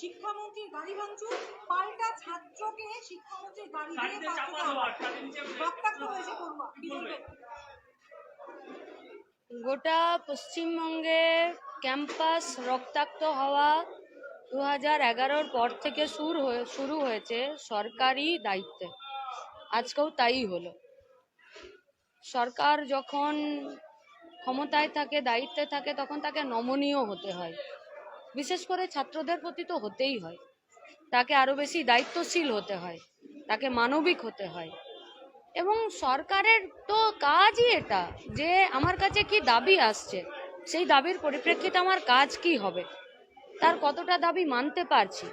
শিক্ষামন্ত্রী গাড়ি ভাঙচুর পাল্টা ছাত্রকে শিক্ষামন্ত্রীর গাড়ি দিয়ে রক্তাক্ত হয়েছে পড়ুয়া গোটা পশ্চিমবঙ্গে ক্যাম্পাস রক্তাক্ত হওয়া দু হাজার এগারোর পর থেকে শুরু হয়ে শুরু হয়েছে সরকারি দায়িত্বে। আজকেও তাই হলো। সরকার যখন ক্ষমতায় থাকে, দায়িত্বে থাকে, তখন তাকে নমনীয় হতে হয়। বিশেষ করে ছাত্রদের প্রতি তো হতেই হয়। তাকে আরও বেশি দায়িত্বশীল হতে হয়, তাকে মানবিক হতে হয়। এবং সরকারের তো কাজই এটা, যে আমার কাছে কি দাবি আসছে, সেই দাবির পরিপ্রেক্ষিতে আমার কাজ কি হবে? তার কতটা দাবি মানতে পারছি?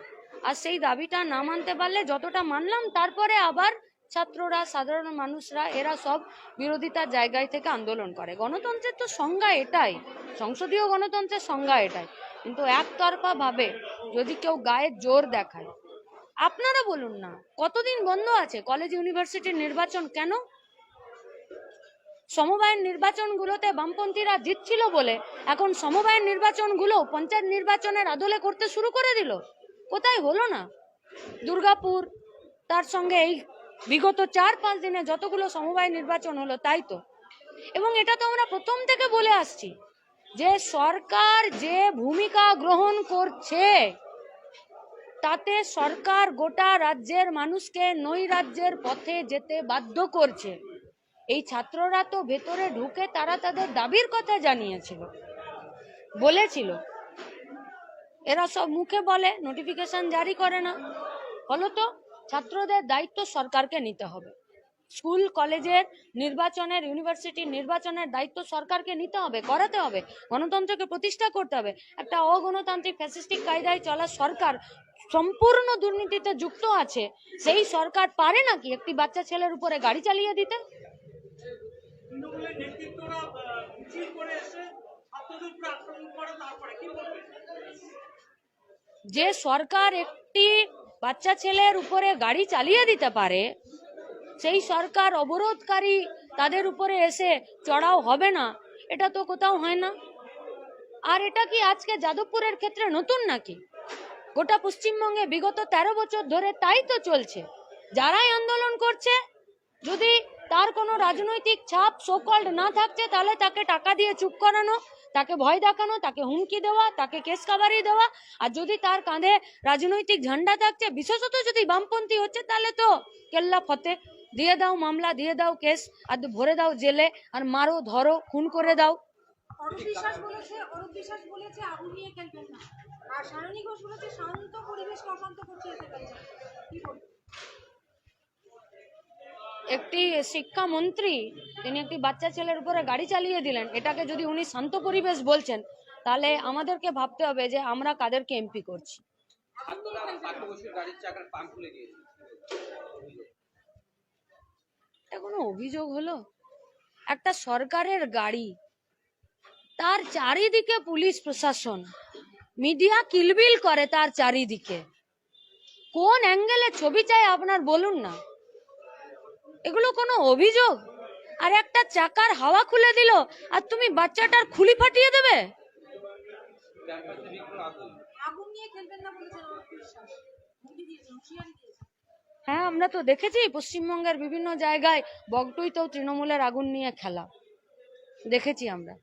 আর সেই দাবিটা না মানতে পারলে যতটা মানলাম, তারপরে আবার ছাত্ররা, সাধারণ মানুষরা, এরা সব বিরোধিতার জায়গায় থেকে আন্দোলন করে। গণতন্ত্রের তো সংজ্ঞা এটাই। সংসদীয় গণতন্ত্রের সংজ্ঞা এটাই। কিন্তু একতরফা ভাবে যদি কেউ গায়ে জোর দেখায়, আপনারা বলুন না, কতদিন বন্ধ আছে? কলেজ, ইউনিভার্সিটির নির্বাচন কেন? সমবায়ের নির্বাচনগুলোতে বামপন্থীরা জিতছিল বলে এখন সমবায়ের নির্বাচনগুলো পঞ্চায়েত নির্বাচনের আদলে করতে শুরু করে দিল। কোথায় হলো না? দুর্গাপুর, তার সঙ্গে এই বিগত চার, পাঁচ দিনে যতগুলো সমবায় নির্বাচন হলো, তাই তো? এবং এটা তো আমরা প্রথম থেকে বলে আসছি যে সরকার যে ভূমিকা গ্রহণ করছে, তাতে সরকার গোটা রাজ্যের মানুষকে নৈ রাজ্যের পথে যেতে বাধ্য করছে। এই ছাত্ররা তো ভেতরে ঢুকে তারা তাদের দাবির কথা জানিয়েছিল, বলেছিল। এরা সব মুখে বলে নোটিফিকেশন জারি করে না। ফলত ছাত্রদের দায়িত্ব সরকারকে নিতে হবে। স্কুল কলেজের নির্বাচনের ইউনিভার্সিটির নির্বাচনের দায়িত্ব সরকারকে নিতে হবে করাতে হবে গণতন্ত্রকে প্রতিষ্ঠা করতে হবে। একটা অগণতান্ত্রিক ফ্যাসিস্টিক কায়দায় চলা সরকার সম্পূর্ণ দুর্নীতিতে যুক্ত আছে। সেই সরকার পারে নাকি একটি বাচ্চা ছেলের উপরে গাড়ি চালিয়ে দিতে? যে সরকার একটি বাচ্চা ছেলের উপরে গাড়ি চালিয়ে দিতে পারে, সেই সরকার অবরোধকারী তাদের উপরে এসে চড়াও হবে না, এটা তো কোথাও হয় না। আর এটা কি আজকে যাদবপুরের ক্ষেত্রে নতুন নাকি? গোটা পশ্চিমবঙ্গে বিগত তেরো বছর ধরে তাই তো চলছে। যারাই আন্দোলন করছে, যদি তার কোনো রাজনৈতিক ছাপ সোকল্ড না থাকছে, তাহলে তাকে টাকা দিয়ে চুপ করানো, তাকে ভয় দেখানো, তাকে হুমকি দেওয়া, তাকে কেস কাবারি দেওয়া, আর যদি তার কাঁধে রাজনৈতিক ঝান্ডা থাকছে, বিশেষত যদি বামপন্থী হচ্ছে, তাহলে তো কেল্লা ফতে। দিয়ে দাও মামলা, দিয়ে দাও কেস, আর ভরে দাও জেলে, আর মারো, ধরো, খুন করে দাও। আর ঘোষ বলেছে শান্ত অশান্ত করছে এসে গেছে কি বলবেন একটি শিক্ষামন্ত্রী তিনি একটি বাচ্চা ছেলের উপরে গাড়ি চালিয়ে দিলেন। এটাকে যদি উনি শান্ত পরিবেশ বলছেন, তাহলে আমাদেরকে ভাবতে হবে যে আমরা কাদেরকে এমপি করছি। এটা কোনো অভিযোগ হলো? একটা সরকারের গাড়ি, তার চারিদিকে পুলিশ প্রশাসন, মিডিয়া কিলবিল করে তার চারিদিকে। কোন অ্যাঙ্গেলে ছবি চাই আপনার বলুন না। এগুলো কোনো অভিযোগ? আর একটা চাকার হাওয়া খুলে দিল আর তুমি বাচ্চাটার খুলি ফাটিয়ে দেবে? হ্যাঁ আমরা তো দেখেছি পশ্চিমবঙ্গের বিভিন্ন জায়গায় বগটুইতেও তৃণমূলের আগুন নিয়ে খেলা। দেখেছি আমরা।